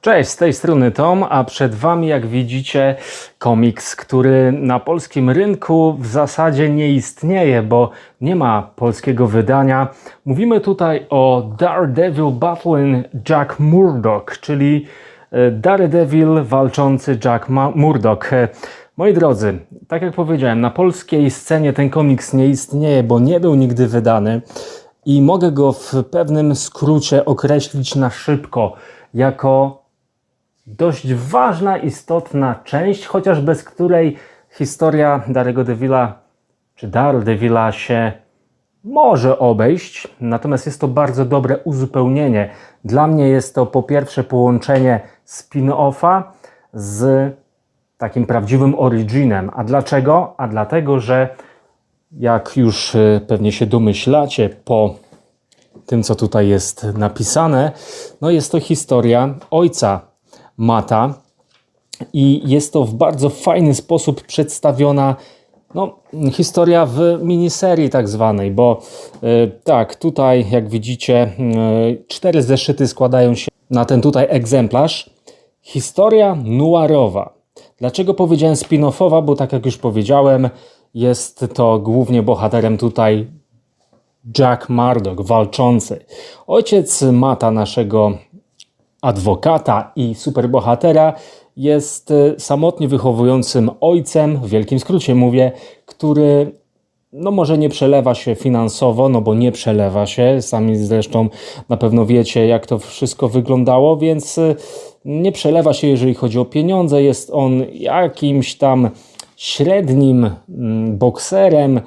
Cześć, z tej strony Tom, a przed Wami, jak widzicie, komiks, który na polskim rynku w zasadzie nie istnieje, bo nie ma polskiego wydania. Mówimy tutaj o Daredevil Battling Jack Murdoch, czyli e, Daredevil walczący Jack Murdoch. E, Moi drodzy, tak jak powiedziałem, na polskiej scenie ten komiks nie istnieje, bo nie był nigdy wydany i mogę go w pewnym skrócie określić na szybko jako dość ważna, istotna część, chociaż bez której historia Darego Devilla czy Daredevila się może obejść. Natomiast jest to bardzo dobre uzupełnienie. Dla mnie jest to po pierwsze połączenie spin-offa z takim prawdziwym originem. A dlaczego? A dlatego, że jak już y, pewnie się domyślacie po tym, co tutaj jest napisane, no jest to historia ojca Mata i jest to w bardzo fajny sposób przedstawiona no, historia w miniserii tak zwanej, bo y, tak, tutaj jak widzicie y, cztery zeszyty składają się na ten tutaj egzemplarz. Historia noirowa. Dlaczego powiedziałem spin-offowa? Bo tak jak już powiedziałem, jest to głównie bohaterem tutaj Jack Murdoch, walczący. Ojciec Mata, naszego adwokata i superbohatera, jest y, samotnie wychowującym ojcem, w wielkim skrócie mówię, który no może nie przelewa się finansowo, no bo nie przelewa się, sami zresztą na pewno wiecie jak to wszystko wyglądało, więc y, nie przelewa się jeżeli chodzi o pieniądze, jest on jakimś tam średnim mm, bokserem,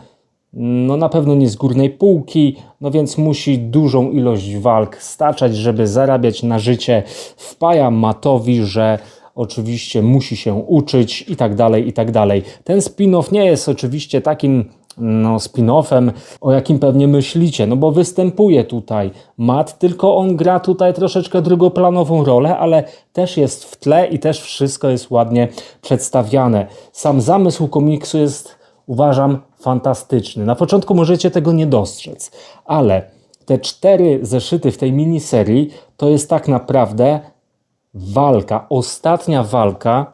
no na pewno nie z górnej półki, no więc musi dużą ilość walk staczać, żeby zarabiać na życie. Wpaja Matowi, że oczywiście musi się uczyć i tak dalej, i tak dalej. Ten spin-off nie jest oczywiście takim no, spin-offem, o jakim pewnie myślicie, no bo występuje tutaj Matt, tylko on gra tutaj troszeczkę drugoplanową rolę, ale też jest w tle i też wszystko jest ładnie przedstawiane. Sam zamysł komiksu jest, uważam, fantastyczny. Na początku możecie tego nie dostrzec, ale te cztery zeszyty w tej miniserii to jest tak naprawdę walka, ostatnia walka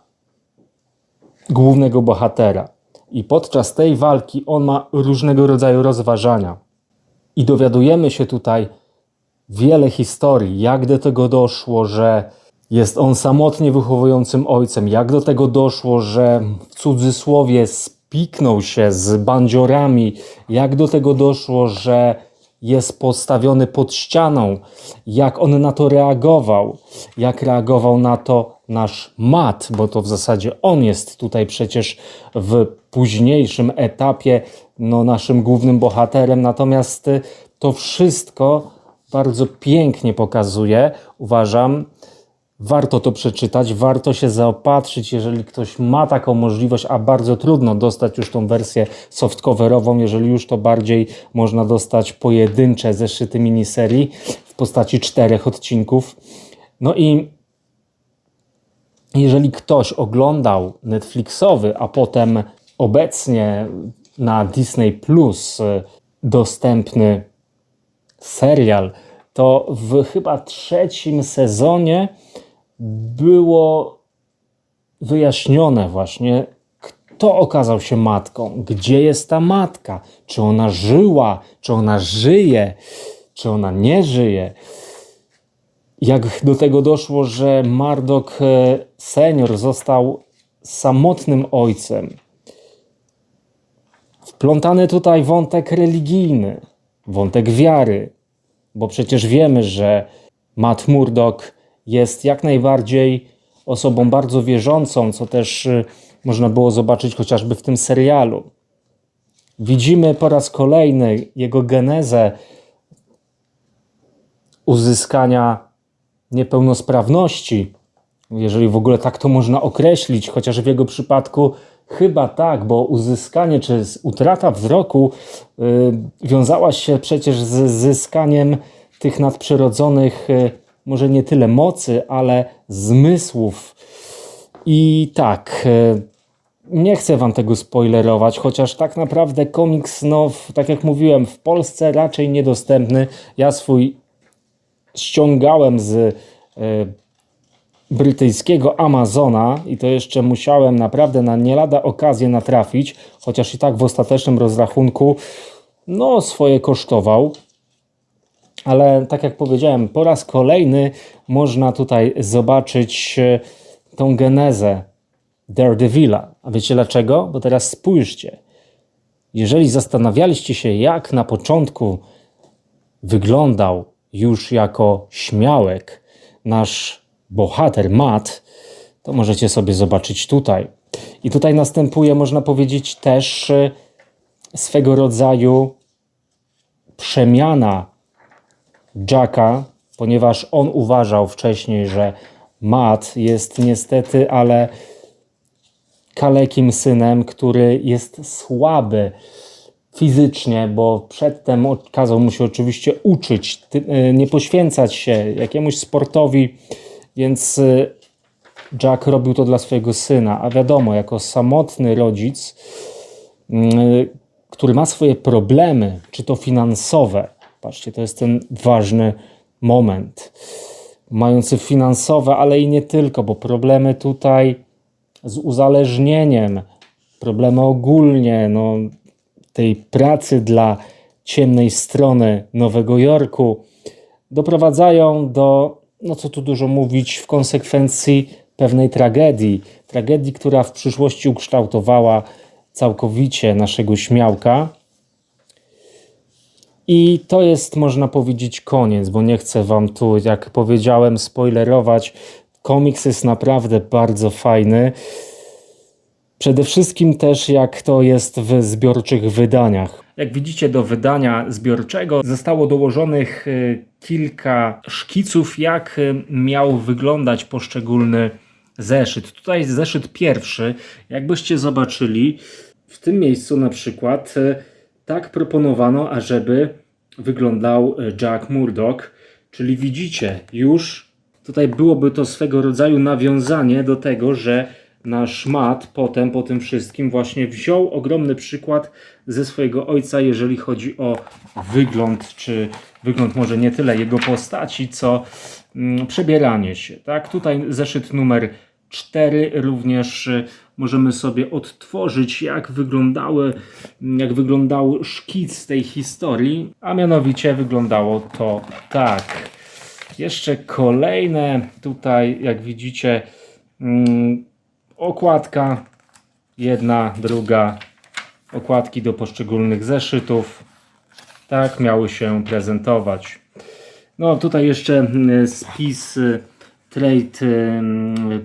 głównego bohatera. I podczas tej walki on ma różnego rodzaju rozważania. I dowiadujemy się tutaj wiele historii, jak do tego doszło, że jest on samotnie wychowującym ojcem, jak do tego doszło, że w cudzysłowie spiknął się z bandziorami, jak do tego doszło, że jest postawiony pod ścianą, jak on na to reagował, jak reagował na to nasz Matt, bo to w zasadzie on jest tutaj przecież w późniejszym etapie no, naszym głównym bohaterem, natomiast y, to wszystko bardzo pięknie pokazuje, uważam, Warto to przeczytać, warto się zaopatrzyć, jeżeli ktoś ma taką możliwość, a bardzo trudno dostać już tą wersję softcoverową, jeżeli już to bardziej można dostać pojedyncze zeszyty miniserii w postaci czterech odcinków. No i jeżeli ktoś oglądał Netflixowy, a potem obecnie na Disney Plus dostępny serial, to w chyba trzecim sezonie było wyjaśnione właśnie, kto okazał się matką, gdzie jest ta matka, czy ona żyła, czy ona żyje, czy ona nie żyje. Jak do tego doszło, że Mardok e, senior został samotnym ojcem. Wplątany tutaj wątek religijny, wątek wiary, bo przecież wiemy, że Matt Murdock jest jak najbardziej osobą bardzo wierzącą, co też y, można było zobaczyć chociażby w tym serialu. Widzimy po raz kolejny jego genezę uzyskania niepełnosprawności, jeżeli w ogóle tak to można określić, chociaż w jego przypadku chyba tak, bo uzyskanie czy utrata wzroku y, wiązała się przecież z zyskaniem tych nadprzyrodzonych y, może nie tyle mocy, ale zmysłów. I tak, e, nie chcę wam tego spoilerować, chociaż tak naprawdę komiks, no, tak jak mówiłem, w Polsce raczej niedostępny. Ja swój ściągałem z e, brytyjskiego Amazona i to jeszcze musiałem naprawdę na nie lada okazję natrafić, chociaż i tak w ostatecznym rozrachunku no swoje kosztował. Ale tak jak powiedziałem, po raz kolejny można tutaj zobaczyć e, tą genezę Daredevila. A wiecie dlaczego? Bo teraz spójrzcie. Jeżeli zastanawialiście się, jak na początku wyglądał już jako śmiałek nasz bohater Matt, to możecie sobie zobaczyć tutaj. I tutaj następuje, można powiedzieć, też e, swego rodzaju przemiana Jacka, ponieważ on uważał wcześniej, że Matt jest niestety, ale kalekim synem, który jest słaby fizycznie, bo przedtem kazał mu się oczywiście uczyć, e, nie poświęcać się jakiemuś sportowi, więc e, Jack robił to dla swojego syna, a wiadomo, jako samotny rodzic, mm, który ma swoje problemy, czy to finansowe, patrzcie, to jest ten ważny moment, mający finansowe, ale i nie tylko, bo problemy tutaj z uzależnieniem, problemy ogólnie, no, tej pracy dla ciemnej strony Nowego Jorku doprowadzają do, no co tu dużo mówić, w konsekwencji pewnej tragedii. Tragedii, która w przyszłości ukształtowała całkowicie naszego śmiałka. I to jest, można powiedzieć, koniec, bo nie chcę Wam tu, jak powiedziałem, spoilerować. Komiks jest naprawdę bardzo fajny. Przede wszystkim też jak to jest w zbiorczych wydaniach. Jak widzicie do wydania zbiorczego zostało dołożonych y, kilka szkiców jak y, miał wyglądać poszczególny zeszyt. Tutaj zeszyt pierwszy, jakbyście zobaczyli, w tym miejscu na przykład y, tak proponowano, ażeby wyglądał y, Jack Murdoch, czyli widzicie już tutaj byłoby to swego rodzaju nawiązanie do tego, że nasz Matt potem po tym wszystkim właśnie wziął ogromny przykład ze swojego ojca, jeżeli chodzi o wygląd, czy wygląd może nie tyle jego postaci, co mm, przebieranie się. Tak? Tutaj zeszyt numer 4 również y, możemy sobie odtworzyć, jak wyglądały, jak wyglądał szkic tej historii, a mianowicie wyglądało to tak. Jeszcze kolejne tutaj, jak widzicie, mm, okładka, jedna, druga, okładki do poszczególnych zeszytów. Tak miały się prezentować. No tutaj jeszcze mm, spis y, trade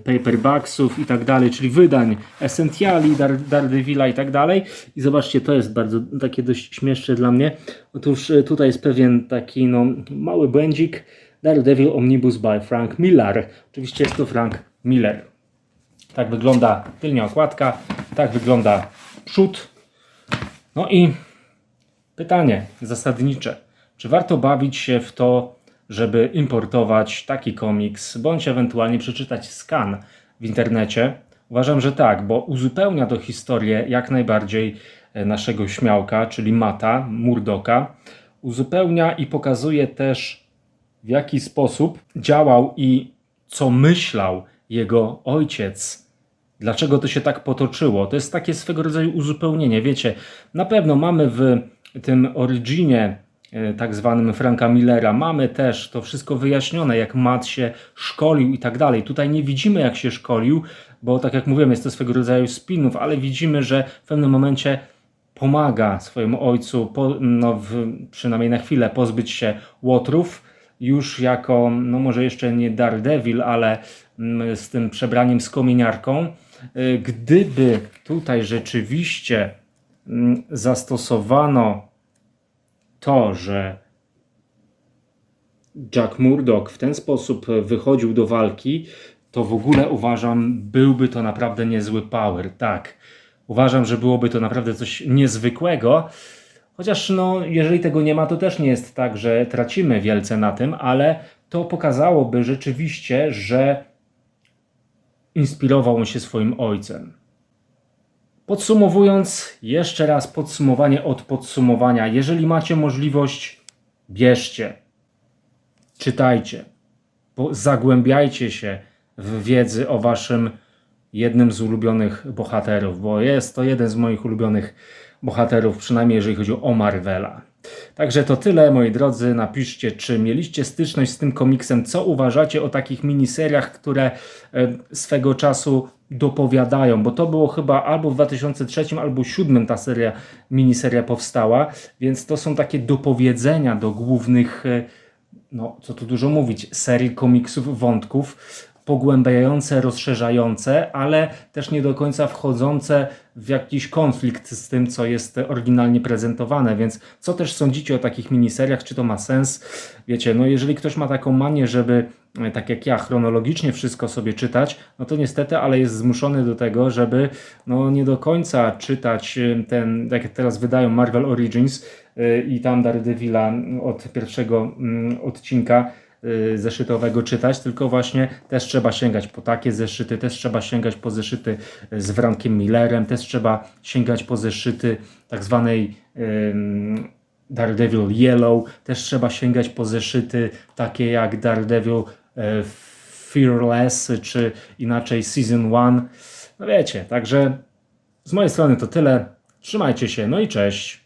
paperbacksów i tak dalej, czyli wydań Essentiali, Dar, Daredevila i tak dalej. I zobaczcie, to jest bardzo takie dość śmieszne dla mnie. Otóż y, tutaj jest pewien taki no, mały błędzik. Daredevil Omnibus by Frank Miller. Oczywiście jest to Frank Miller. Tak wygląda tylnia okładka, tak wygląda przód. No i pytanie zasadnicze. Czy warto bawić się w to, żeby importować taki komiks, bądź ewentualnie przeczytać skan w internecie? Uważam, że tak, bo uzupełnia to historię jak najbardziej e, naszego śmiałka, czyli Mata, Murdoka. Uzupełnia i pokazuje też, w jaki sposób działał i co myślał jego ojciec Dlaczego to się tak potoczyło? To jest takie swego rodzaju uzupełnienie. Wiecie, na pewno mamy w tym originie tak zwanym Franka Millera, mamy też to wszystko wyjaśnione, jak Matt się szkolił i tak dalej. Tutaj nie widzimy, jak się szkolił, bo tak jak mówiłem, jest to swego rodzaju spinów, ale widzimy, że w pewnym momencie pomaga swojemu ojcu, po, no w, przynajmniej na chwilę, pozbyć się łotrów, już jako, no może jeszcze nie Daredevil, ale mm, z tym przebraniem z kominiarką. Y, Gdyby tutaj rzeczywiście mm, zastosowano to, że Jack Murdoch w ten sposób wychodził do walki, to w ogóle uważam, byłby to naprawdę niezły power. Tak, uważam, że byłoby to naprawdę coś niezwykłego. Chociaż no, jeżeli tego nie ma, to też nie jest tak, że tracimy wielce na tym, ale to pokazałoby rzeczywiście, że inspirował on się swoim ojcem. Podsumowując, jeszcze raz podsumowanie od podsumowania. Jeżeli macie możliwość, bierzcie, czytajcie, zagłębiajcie się w wiedzy o waszym jednym z ulubionych bohaterów, bo jest to jeden z moich ulubionych bohaterów, przynajmniej jeżeli chodzi o Marvela. Także to tyle, moi drodzy. Napiszcie, czy mieliście styczność z tym komiksem, co uważacie o takich miniseriach, które e, swego czasu dopowiadają, bo to było chyba albo w 2003, albo 2007 ta seria, miniseria powstała, więc to są takie dopowiedzenia do głównych, e, no co tu dużo mówić, serii komiksów, wątków, pogłębiające, rozszerzające, ale też nie do końca wchodzące w jakiś konflikt z tym, co jest oryginalnie prezentowane. Więc co też sądzicie o takich miniseriach? Czy to ma sens? Wiecie, no jeżeli ktoś ma taką manię, żeby e, tak jak ja, chronologicznie wszystko sobie czytać, no to niestety, ale jest zmuszony do tego, żeby no nie do końca czytać e, ten, tak jak teraz wydają Marvel Origins e, i tam Daredevila od pierwszego mm, odcinka zeszytowego czytać, tylko właśnie też trzeba sięgać po takie zeszyty, też trzeba sięgać po zeszyty z Frankiem Millerem, też trzeba sięgać po zeszyty tak zwanej Daredevil Yellow, też trzeba sięgać po zeszyty takie jak Daredevil e, Fearless, czy inaczej Season 1. No wiecie, także z mojej strony to tyle. Trzymajcie się, no i cześć.